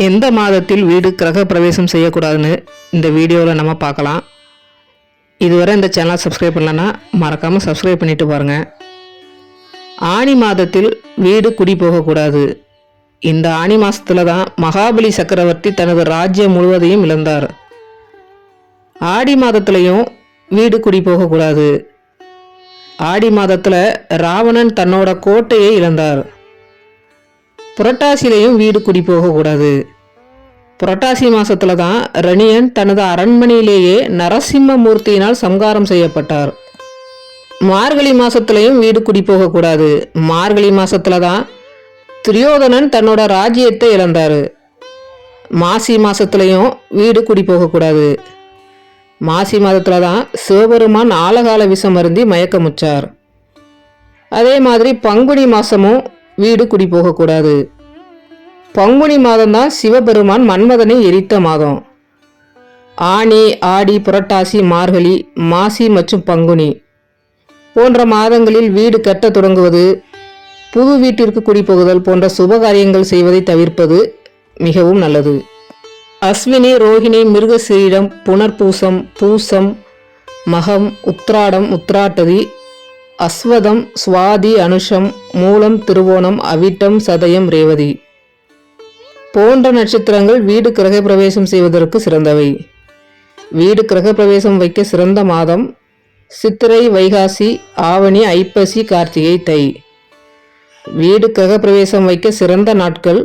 எந்த மாதத்தில் வீடு கிரக பிரவேசம் செய்யக்கூடாதுன்னு இந்த வீடியோவில் நம்ம பார்க்கலாம். இதுவரை இந்த சேனலை சப்ஸ்கிரைப் பண்ணலன்னா மறக்காமல் சப்ஸ்கிரைப் பண்ணிட்டு பாருங்கள் ஆனி மாதத்தில் வீடு குடி போகக்கூடாது. இந்த ஆனி மாதத்தில் தான் மகாபலி சக்கரவர்த்தி தனது ராஜ்யம் முழுவதையும் இழந்தார். ஆடி மாதத்துலேயும் வீடு குடி போகக்கூடாது. ஆடி மாதத்தில் ராவணன் தன்னோட கோட்டையை இழந்தார். புரட்டாசிலையும் வீடு குடி போகக்கூடாது. புரட்டாசி மாசத்துல தான் ரணியன் தனது அரண்மனையிலேயே நரசிம்மமூர்த்தியினால் சம்காரம் செய்யப்பட்டார். மார்கழி மாசத்துலையும் வீடு குடி போகக்கூடாது. மார்கழி மாசத்துல தான் துரியோதனன் தன்னோட ராஜ்யத்தை இழந்தார். மாசி மாசத்துலையும் வீடு குடி போகக்கூடாது. மாசி மாதத்துல தான் சிவபெருமான் ஆலகால விஷம் அருந்தி மயக்கமுச்சார் அதே மாதிரி பங்குனி மாசமும் வீடு குடி போகக்கூடாது. பங்குனி மாதம்தான் சிவபெருமான் மன்மதனை எரித்த மாதம். ஆனி ஆடி புரட்டாசி மார்கழி மாசி மற்றும் பங்குனி போன்ற மாதங்களில் வீடு கட்ட தொடங்குவது புது வீட்டிற்கு குடிபோகுதல் போன்ற சுபகாரியங்கள் செய்வதை தவிர்ப்பது மிகவும் நல்லது. அஸ்வினி ரோஹிணி மிருகசீரிடம் புனர்பூசம் பூசம் மகம் உத்ராடம் உத்ராட்டதி அஸ்வதம் சுவாதி அனுஷம் மூலம் திருவோணம் அவிட்டம் சதயம் ரேவதி. போன்ற நட்சத்திரங்கள் வீடு கிரக பிரவேசம் செய்வதற்கு சிறந்தவை. வீடு கிரக பிரவேசம் வைக்க சிறந்த மாதம் சித்திரை வைகாசி ஆவணி ஐப்பசி கார்த்திகை தை. வீடு கிரக பிரவேசம் வைக்க சிறந்த நாட்கள்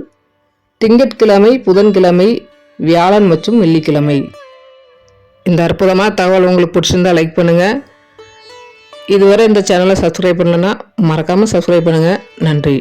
திங்கட்கிழமை புதன்கிழமை வியாழன் மற்றும் வெள்ளிக்கிழமை. இந்த அற்புதமாக தகவல் உங்களுக்கு பிடிச்சிருந்தா லைக் பண்ணுங்கள் இதுவரை இந்த சேனலை சப்ஸ்கிரைப் பண்ணலன்னா மறக்காமல் சப்ஸ்கிரைப் பண்ணுங்கள் நன்றி.